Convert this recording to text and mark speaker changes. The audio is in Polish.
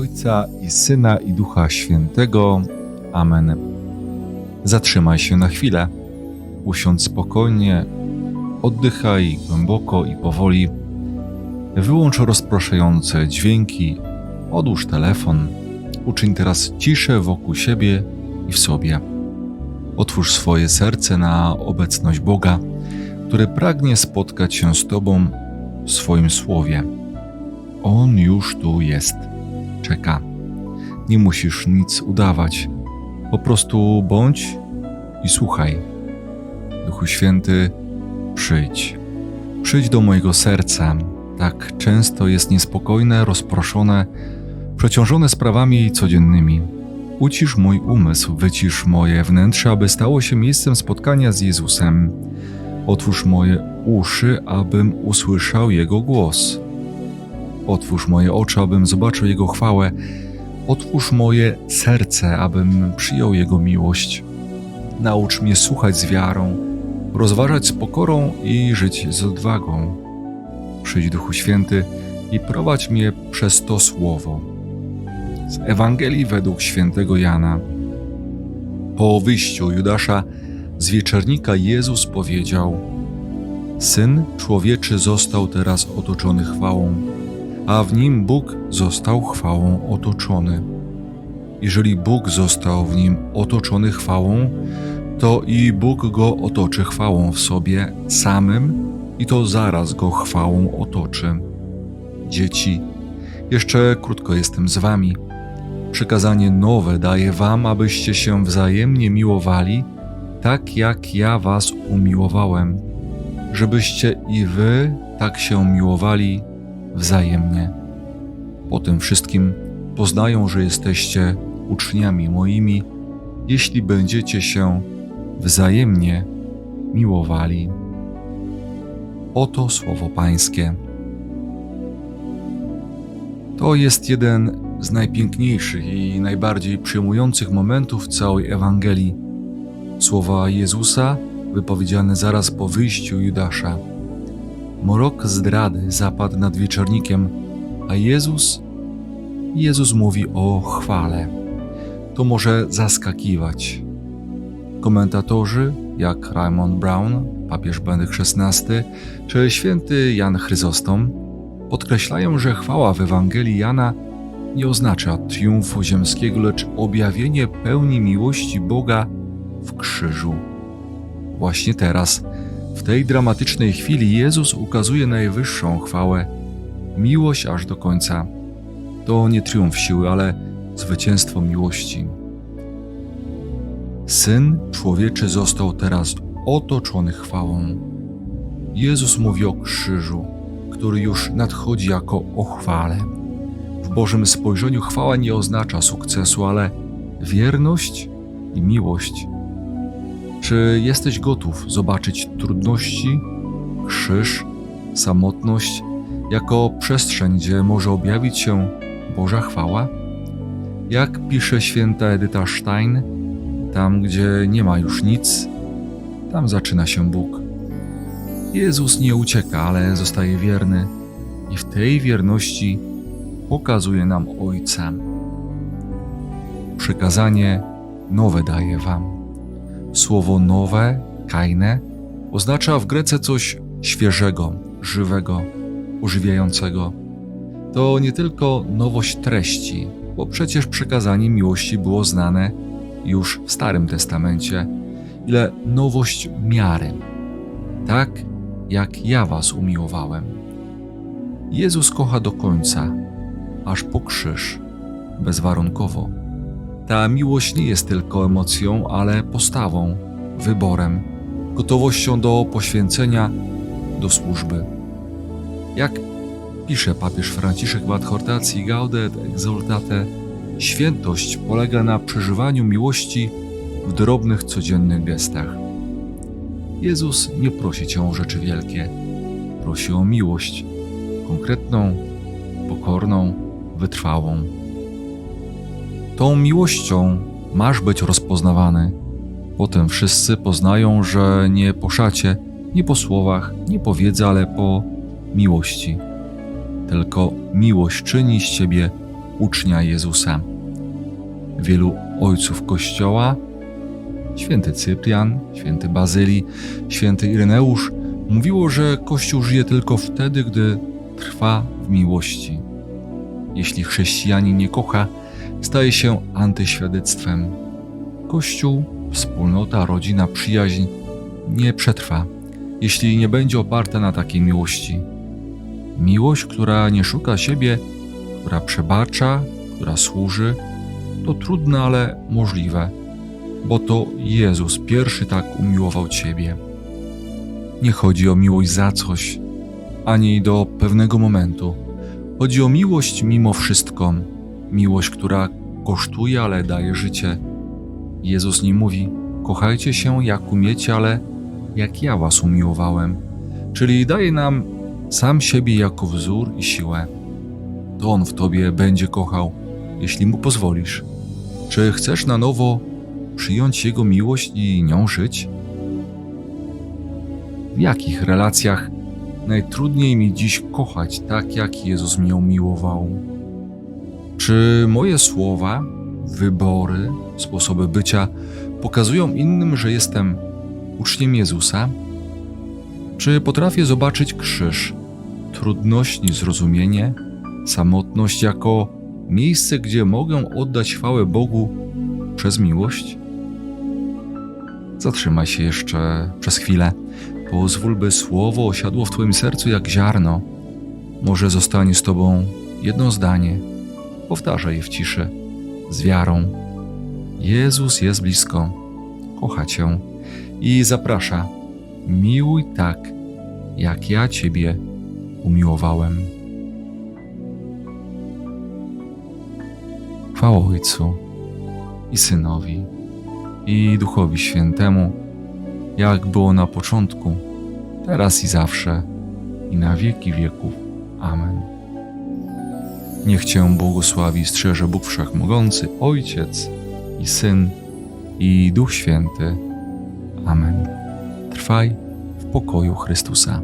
Speaker 1: Ojca i Syna i Ducha Świętego. Amen. Zatrzymaj się na chwilę, usiądź spokojnie, oddychaj głęboko i powoli. Wyłącz rozpraszające dźwięki, odłóż telefon, uczyń teraz ciszę wokół siebie i w sobie. Otwórz swoje serce na obecność Boga, który pragnie spotkać się z Tobą w swoim słowie. On już tu jest, czeka. Nie musisz nic udawać, po prostu bądź i słuchaj. Duchu Święty, przyjdź. Przyjdź do mojego serca. Tak często jest niespokojne, rozproszone, przeciążone sprawami codziennymi. Ucisz mój umysł, wycisz moje wnętrze, aby stało się miejscem spotkania z Jezusem. Otwórz moje uszy, abym usłyszał Jego głos. Otwórz moje oczy, abym zobaczył Jego chwałę. Otwórz moje serce, abym przyjął Jego miłość. Naucz mnie słuchać z wiarą, rozważać z pokorą i żyć z odwagą. Przyjdź Duchu Święty i prowadź mnie przez to słowo. Z Ewangelii według świętego Jana. Po wyjściu Judasza z wieczernika Jezus powiedział: Syn człowieczy został teraz otoczony chwałą, a w nim Bóg został chwałą otoczony. Jeżeli Bóg został w nim otoczony chwałą, to i Bóg go otoczy chwałą w sobie samym i to zaraz go chwałą otoczy. Dzieci, jeszcze krótko jestem z wami. Przykazanie nowe daję wam, abyście się wzajemnie miłowali, tak jak ja was umiłowałem, żebyście i wy tak się miłowali wzajemnie. Po tym wszystkim poznają, że jesteście uczniami moimi, jeśli będziecie się wzajemnie miłowali. Oto słowo Pańskie. To jest jeden z najpiękniejszych i najbardziej przyjmujących momentów całej Ewangelii. Słowa Jezusa wypowiedziane zaraz po wyjściu Judasza. Mrok zdrady zapadł nad wieczornikiem, a Jezus, Jezus mówi o chwale. To może zaskakiwać. Komentatorzy, jak Raymond Brown, papież Benedykt XVI, czy święty Jan Chryzostom, podkreślają, że chwała w Ewangelii Jana nie oznacza triumfu ziemskiego, lecz objawienie pełni miłości Boga w krzyżu. Właśnie teraz, w tej dramatycznej chwili, Jezus ukazuje najwyższą chwałę miłość aż do końca. To nie triumf siły, ale zwycięstwo miłości. Syn człowieczy został teraz otoczony chwałą. Jezus mówi o krzyżu, który już nadchodzi jako o chwale. W Bożym spojrzeniu chwała nie oznacza sukcesu, ale wierność i miłość. Czy jesteś gotów zobaczyć trudności, krzyż, samotność jako przestrzeń, gdzie może objawić się Boża chwała? Jak pisze święta Edyta Stein, tam gdzie nie ma już nic, tam zaczyna się Bóg. Jezus nie ucieka, ale zostaje wierny i w tej wierności pokazuje nam Ojca. Przykazanie nowe daje Wam. Słowo nowe, kajne, oznacza w Grece coś świeżego, żywego, ożywiającego. To nie tylko nowość treści, bo przecież przykazanie miłości było znane już w Starym Testamencie, ile nowość miary. Tak jak ja was umiłowałem. Jezus kocha do końca, aż po krzyż, bezwarunkowo. Ta miłość nie jest tylko emocją, ale postawą, wyborem, gotowością do poświęcenia, do służby. Jak pisze papież Franciszek w adhortacji Gaudet Exultate, świętość polega na przeżywaniu miłości w drobnych, codziennych gestach. Jezus nie prosi cię o rzeczy wielkie, prosi o miłość, konkretną, pokorną, wytrwałą. Tą miłością masz być rozpoznawany. Potem wszyscy poznają, że nie po szacie, nie po słowach, nie po wiedzy, ale po miłości. Tylko miłość czyni z ciebie ucznia Jezusa. Wielu ojców Kościoła, święty Cyprian, święty Bazyli, święty Ireneusz, mówiło, że Kościół żyje tylko wtedy, gdy trwa w miłości. Jeśli chrześcijanin nie kocha, staje się antyświadectwem. Kościół, wspólnota, rodzina, przyjaźń nie przetrwa, jeśli nie będzie oparta na takiej miłości. Miłość, która nie szuka siebie, która przebacza, która służy, to trudne, ale możliwe, bo to Jezus pierwszy tak umiłował Ciebie. Nie chodzi o miłość za coś, ani do pewnego momentu. Chodzi o miłość mimo wszystko, miłość, która kosztuje, ale daje życie. Jezus nie mówi: Kochajcie się jak umiecie, ale jak ja was umiłowałem. Czyli daje nam sam siebie jako wzór i siłę. To On w tobie będzie kochał, jeśli mu pozwolisz. Czy chcesz na nowo przyjąć Jego miłość i nią żyć? W jakich relacjach najtrudniej mi dziś kochać tak, jak Jezus mnie umiłował? Czy moje słowa, wybory, sposoby bycia pokazują innym, że jestem uczniem Jezusa? Czy potrafię zobaczyć krzyż, trudność, niezrozumienie, samotność jako miejsce, gdzie mogę oddać chwałę Bogu przez miłość? Zatrzymaj się jeszcze przez chwilę. Pozwól, by słowo osiadło w Twoim sercu jak ziarno. Może zostanie z Tobą jedno zdanie. Powtarzaj je w ciszy, z wiarą. Jezus jest blisko, kocha Cię i zaprasza. Miłuj tak, jak ja Ciebie umiłowałem. Chwała Ojcu i Synowi i Duchowi Świętemu, jak było na początku, teraz i zawsze, i na wieki wieków. Amen. Niech Cię błogosławi, strzeże Bóg Wszechmogący, Ojciec i Syn i Duch Święty. Amen. Trwaj w pokoju Chrystusa.